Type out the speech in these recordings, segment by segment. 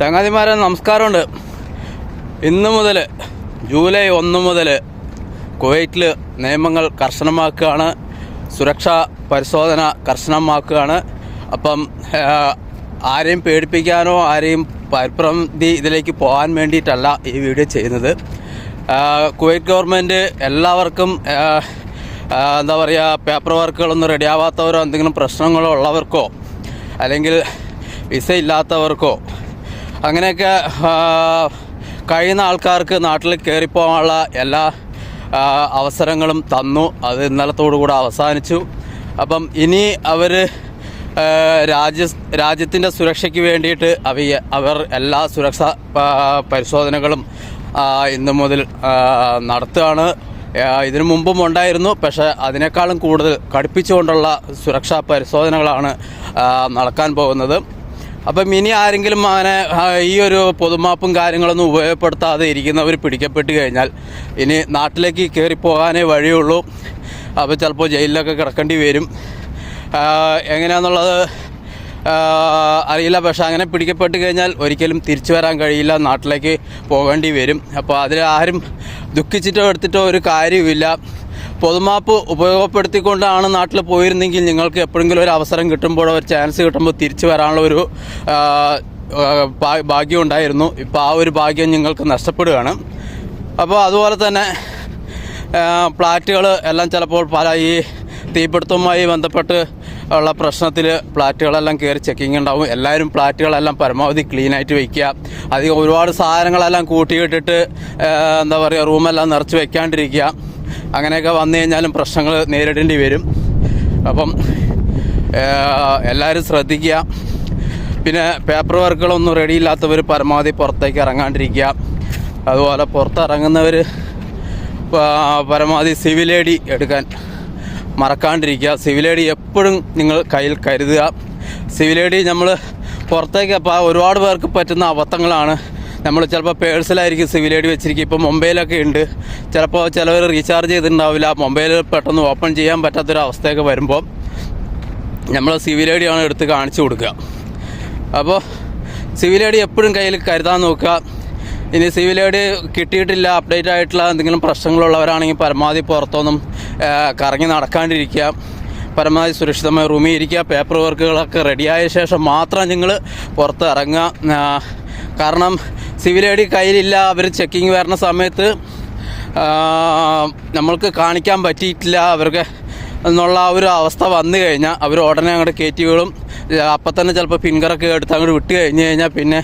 ചങ്ങാതിമാരെ നമസ്കാരമുണ്ട്. ഇന്ന് മുതൽ ജൂലൈ ഒന്ന് മുതൽ കുവൈറ്റിൽ നിയമങ്ങൾ കർശനമാക്കുകയാണ്. സുരക്ഷാ പരിശോധന കർശനമാക്കുകയാണ്. അപ്പം ആരെയും പേടിപ്പിക്കാനോ ആരെയും പരിപ്രതി ഇതിലേക്ക് പോകാൻ വേണ്ടിയിട്ടല്ല ഈ വീഡിയോ ചെയ്യുന്നത്. കുവൈറ്റ് ഗവൺമെന്റ് എല്ലാവർക്കും എന്താ പറയുക പേപ്പർ വർക്കുകളൊന്നും റെഡിയാവാത്തവരോ എന്തെങ്കിലും പ്രശ്നങ്ങളോ ഉള്ളവർക്കോ അല്ലെങ്കിൽ വിസ ഇല്ലാത്തവർക്കോ അങ്ങനെയൊക്കെ കഴിയുന്ന ആൾക്കാർക്ക് നാട്ടിൽ കയറിപ്പോകാനുള്ള എല്ലാ അവസരങ്ങളും തന്നു. അത് ഇന്നലത്തോടു കൂടെ അവസാനിച്ചു. അപ്പം ഇനി അവർ രാജ്യ രാജ്യത്തിന്റെ സുരക്ഷയ്ക്ക് വേണ്ടിയിട്ട് അവ അവർ എല്ലാ സുരക്ഷാ പരിശോധനകളും ഇന്നു മുതൽ നടത്തുകയാണ്. ഇതിനു മുമ്പും ഉണ്ടായിരുന്നു. പക്ഷേ അതിനേക്കാളും കൂടുതൽ കടുപ്പിച്ചുകൊണ്ടുള്ള സുരക്ഷാ പരിശോധനകളാണ് നടക്കാൻ പോകുന്നത്. അപ്പം ഇനി ആരെങ്കിലും അങ്ങനെ ഈ ഒരു പൊതുമാപ്പും കാര്യങ്ങളൊന്നും ഉപയോഗപ്പെടുത്താതെ ഇരിക്കുന്നവർ പിടിക്കപ്പെട്ട് കഴിഞ്ഞാൽ ഇനി നാട്ടിലേക്ക് കയറിപ്പോകാനേ വഴിയുള്ളൂ. അപ്പോൾ ചിലപ്പോൾ ജയിലിലൊക്കെ കിടക്കേണ്ടി വരും. എങ്ങനെയാണെന്നുള്ളത് അറിയില്ല. പക്ഷെ അങ്ങനെ പിടിക്കപ്പെട്ട് കഴിഞ്ഞാൽ ഒരിക്കലും തിരിച്ചു വരാൻ കഴിയില്ല. നാട്ടിലേക്ക് പോകേണ്ടി വരും. അപ്പോൾ അതിൽ ആരും ദുഃഖിച്ചിട്ടോ എടുത്തിട്ടോ ഒരു കാര്യവുമില്ല. പൊതുമാപ്പ് ഉപയോഗപ്പെടുത്തിക്കൊണ്ടാണ് നാട്ടിൽ പോയിരുന്നെങ്കിൽ നിങ്ങൾക്ക് എപ്പോഴെങ്കിലും ഒരു അവസരം കിട്ടുമ്പോഴോ ഒരു ചാൻസ് കിട്ടുമ്പോൾ തിരിച്ചു വരാനുള്ള ഒരു ഭാഗ്യം ഉണ്ടായിരുന്നു. ഇപ്പോൾ ആ ഒരു ഭാഗ്യം നിങ്ങൾക്ക് നഷ്ടപ്പെടുകയാണ്. അപ്പോൾ അതുപോലെ തന്നെ ഫ്ലാറ്റുകൾ എല്ലാം ചിലപ്പോൾ പല ഈ തീപിടുത്തവുമായി ബന്ധപ്പെട്ട് ഉള്ള പ്രശ്നത്തിൽ പ്ലാറ്റുകളെല്ലാം കയറി ചെക്കിംഗ് ഉണ്ടാവും. എല്ലാവരും പ്ലാറ്റുകളെല്ലാം പരമാവധി ക്ലീനായിട്ട് വയ്ക്കുക അധികം ഒരുപാട് സാധനങ്ങളെല്ലാം കൂട്ടിയിട്ടിട്ട് എന്താ പറയുക റൂമെല്ലാം നിറച്ച് വെക്കാണ്ടിരിക്കുക. അങ്ങനെയൊക്കെ വന്നു കഴിഞ്ഞാലും പ്രശ്നങ്ങൾ നേരിടേണ്ടി വരും. അപ്പം എല്ലാവരും ശ്രദ്ധിക്കുക. പിന്നെ പേപ്പർ വർക്കുകളൊന്നും റെഡി ഇല്ലാത്തവർ പരമാവധി പുറത്തേക്ക് ഇറങ്ങാണ്ടിരിക്കുക. അതുപോലെ പുറത്തിറങ്ങുന്നവർ പരമാവധി സിവിൽ ഐ ഡി എടുക്കാൻ മറക്കാണ്ടിരിക്കുക. സിവിൽ ഐ ഡി എപ്പോഴും നിങ്ങൾ കയ്യിൽ കരുതുക. സിവിൽ ഐ ഡി നമ്മൾ പുറത്തേക്ക് അപ്പോൾ ഒരുപാട് പേർക്ക് പറ്റുന്ന അബദ്ധങ്ങളാണ്. നമ്മൾ ചിലപ്പോൾ പേഴ്സിലായിരിക്കും സിവിൽ ഐ ഡി വെച്ചിരിക്കും. ഇപ്പോൾ മൊബൈലൊക്കെ ഉണ്ട്. ചിലപ്പോൾ ചിലവർ റീചാർജ് ചെയ്തിട്ടുണ്ടാവില്ല. മൊബൈൽ പെട്ടെന്ന് ഓപ്പൺ ചെയ്യാൻ പറ്റാത്തൊരവസ്ഥയൊക്കെ വരുമ്പോൾ നമ്മൾ സിവിൽ ഐ ഡി ആണ് എടുത്ത് കാണിച്ചു കൊടുക്കുക. അപ്പോൾ സിവിൽ ഐ ഡി എപ്പോഴും കയ്യിൽ കരുതാൻ നോക്കുക. ഇനി സിവിൽ ഐ ഡി കിട്ടിയിട്ടില്ല അപ്ഡേറ്റ് ആയിട്ടുള്ള എന്തെങ്കിലും പ്രശ്നങ്ങളുള്ളവരാണെങ്കിൽ പരമാവധി പുറത്തൊന്നും കറങ്ങി നടക്കാണ്ടിരിക്കുക. പരമാവധി സുരക്ഷിതമായ റൂമിൽ ഇരിക്കുക. പേപ്പർ വർക്കുകളൊക്കെ റെഡിയായ ശേഷം മാത്രം നിങ്ങൾ പുറത്ത് ഇറങ്ങുക. കാരണം സിവിൽ ഐ ഡി കയ്യിലില്ല. അവർ ചെക്കിങ് വരുന്ന സമയത്ത് നമ്മൾക്ക് കാണിക്കാൻ പറ്റിയിട്ടില്ല. അവർക്ക് എന്നുള്ള ആ ഒരു അവസ്ഥ വന്നു കഴിഞ്ഞാൽ അവർ ഉടനെ അങ്ങോട്ട് കയറ്റി വീളും അപ്പം തന്നെ ചിലപ്പോൾ ഫിംഗറൊക്കെ എടുത്ത് അങ്ങോട്ട് വിട്ട് കഴിഞ്ഞ് കഴിഞ്ഞാൽ പിന്നെ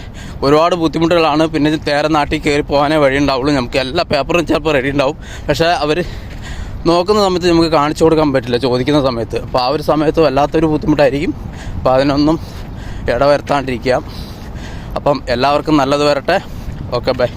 ഒരുപാട് ബുദ്ധിമുട്ടുകളാണ്. പിന്നെ നേരെ നാട്ടിൽ കയറി പോകാനേ വഴി ഉണ്ടാവുള്ളൂ. നമുക്ക് എല്ലാ പേപ്പറും ചിലപ്പോൾ റെഡി ഉണ്ടാവും. പക്ഷേ അവർ നോക്കുന്ന സമയത്ത് നമുക്ക് കാണിച്ചു കൊടുക്കാൻ പറ്റില്ല ചോദിക്കുന്ന സമയത്ത്. അപ്പോൾ ആ ഒരു സമയത്ത് വല്ലാത്തൊരു ബുദ്ധിമുട്ടായിരിക്കും. അപ്പോൾ അതിനൊന്നും ഇടവരുത്താണ്ടിരിക്കുക. അപ്പം എല്ലാവർക്കും നല്ലത് വരട്ടെ. Okay bye.